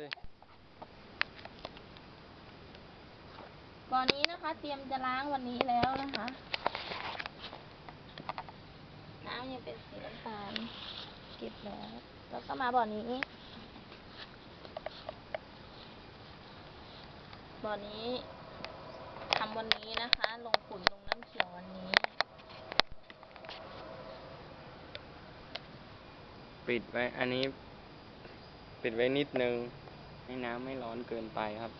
ดิบ่อนี้นะคะ เตรียมจะล้างวันนี้แล้วนะคะ น้ำยังเป็นสีน้ำตาลเก็บแล้ว แล้วก็มาบ่อนี้ บ่อนี้ทำวันนี้นะคะ ลงขุนลงน้ำเขียววันนี้ ปิดไว้ อันนี้ ปิดไว้นิดนึง ให้น้ำไม่ร้อนเกินไปครับ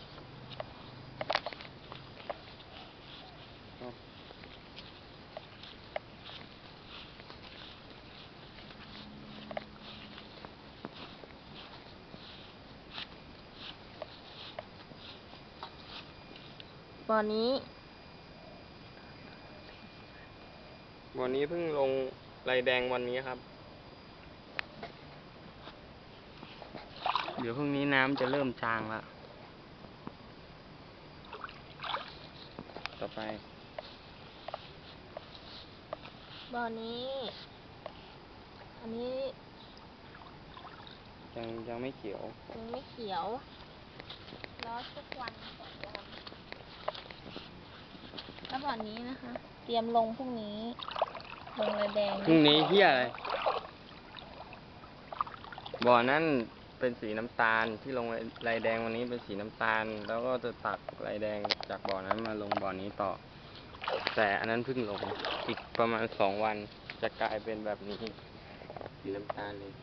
บ่อนี้วันนี้เพิ่งลงลายแดงวันนี้ครับ เดี๋ยวพรุ่งนี้น้ำจะเริ่มจางละต่อไป บ่อนี้ อันนี้ยังยังไม่เขียว ยังไม่เขียวรอทุกวันสองวันแล้วบ่อนี้นะคะ เตรียมลงพรุ่งนี้ลงระแดงพรุ่งนี้เฮียอะไรบ่อนั่น เป็นสีน้ำตาลที่ลงลายแดงวันนี้เป็นสีน้ำตาล แล้วก็จะตักลายแดงจากบ่อนั้นมาลงบ่อนี้ต่อ แต่อันนั้นเพิ่งลงอีกประมาณสองวันจะกลายเป็นแบบนี้สีน้ำตาลเลย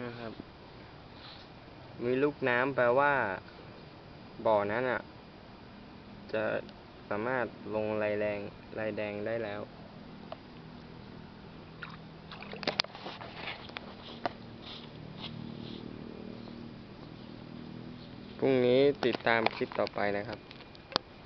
นะครับ มีลูกน้ำแปลว่า บ่อนั้นอะ จะสามารถลงลายแดงลายแดงได้แล้ว พรุ่งนี้ติดตามคลิปต่อไปนะครับ